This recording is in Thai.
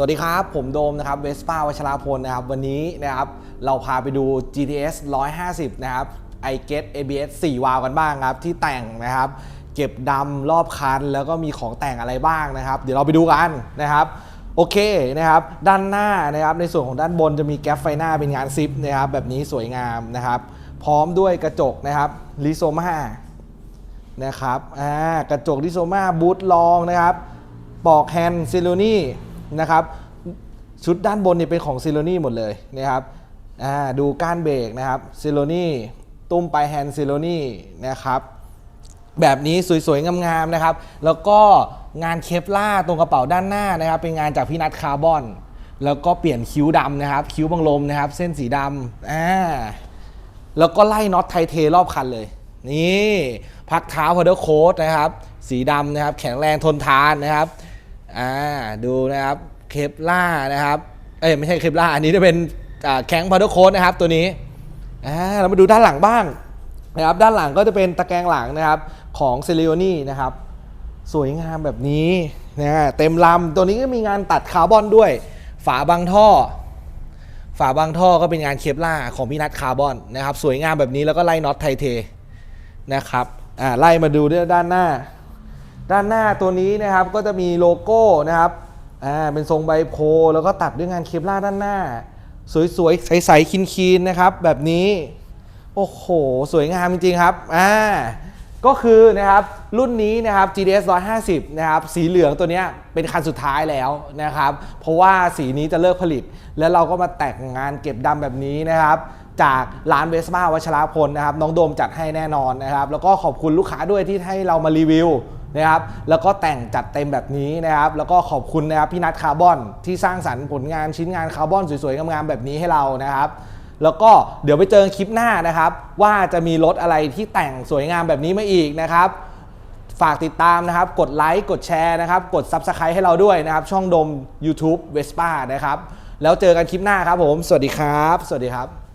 สวัสดีครับ ผมโดมนะครับเวสป้าวัชราพลนะครับ วันนี้นะครับเราพาไปดู GTS 150 นะครับ i get ABS 4 วาล์วกันบ้างครับ ที่แต่งนะครับ เก็บดำรอบคัน แล้วก็มีของแต่งอะไรบ้างนะครับ เดี๋ยวเราไปดูกันนะครับโอเคนะครับด้านหน้านะครับในส่วนของด้านบนจะมีแก๊ปไฟหน้าเป็นงานซิปนะครับแบบนี้สวยงามนะครับ พร้อมด้วยกระจกนะครับลิโซมานะครับอ่ากระจกดิโซมาบูทลองนะครับปอกแฮนด์ซิโลนี่ นะครับชุดด้านบนเนี่ยเป็นของซิโลนี่หมดเลยนะครับดูก้านเบรกนะครับซิโลนี่ตุ้มปลายแฮนด์ซิโลนี่นะครับแบบนี้สวยๆ งามๆนะครับ แล้วก็งานเคปล่าตรงกระเป๋าด้านหน้านะครับ เป็นงานจากพี่นัทคาร์บอน แล้วก็เปลี่ยนคิ้วดำนะครับ คิ้วบังลมนะครับ เส้นสีดำอ่าแล้วก็ไล่น็อตไทเทรอบคันเลย นี่ พักเท้าพอเดอร์โค้ดนะครับ สีดำนะครับ แข็งแรงทนทานนะครับ อ่าดูนะครับเคปล่านะครับเอ้ยไม่ใช่เคปล่าอันนี้จะเป็นแข็งพอเดอร์โค้ดนะครับตัวนี้อ่าเรามาดูด้านหลังบ้างนะครับด้านหลังก็จะเป็นตะแกรงหลังนะครับของเซเลโอนี่นะครับสวยงามแบบนี้นะเต็มลำตัวนี้ก็มีงานตัดคาร์บอนด้วย ฝาบังท่อ ฝาบางท่อก็เป็นงานเคปล่าของพี่นัทคาร์บอนนะครับสวยงามแบบนี้แล้วก็ไล่น็อตไทเทนะครับอ่าไล่มาดูด้านหน้า ด้านหน้าตัวนี้นะครับก็จะมีโลโก้นะครับอ่าเป็นทรงใบโพแล้วก็ตัดด้วยงานเคปล่าด้านหน้า สวยๆ ใสๆคีนๆนะครับ แบบนี้ โอ้โห สวยงามจริงๆครับอ่าก็คือนะครับรุ่นนี้นะครับ GTS 150 นะครับสีเหลืองตัวเนี้ยเป็นคันสุดท้ายแล้วนะครับ เพราะว่าสีนี้จะเลิกผลิต แล้วเราก็มาแต่งงานเก็บดำแบบนี้นะครับจากร้านเวสป้าวัชราพลนะครับน้องโดมจัดให้แน่นอนนะครับ แล้วก็ขอบคุณลูกค้าด้วยที่ให้เรามารีวิว นะครับแล้วก็แต่งจัดเต็มแบบนี้นะครับแล้วก็ขอบคุณนะครับพี่นัทคาร์บอนที่สร้างสรรค์ผลงานชิ้นงานคาร์บอนสวยๆงามๆแบบนี้ให้เรานะครับแล้วก็เดี๋ยวไปเจอคลิปหน้านะครับ ว่าจะมีรถอะไรที่แต่งสวยงามแบบนี้มาอีกนะครับฝากติดตามนะครับ กดไลค์ กดแชร์นะครับ กด Subscribe ให้เราด้วยนะครับ ช่องดม YouTube Vespa นะครับ แล้วเจอกันคลิปหน้าครับผม สวัสดีครับ สวัสดีครับ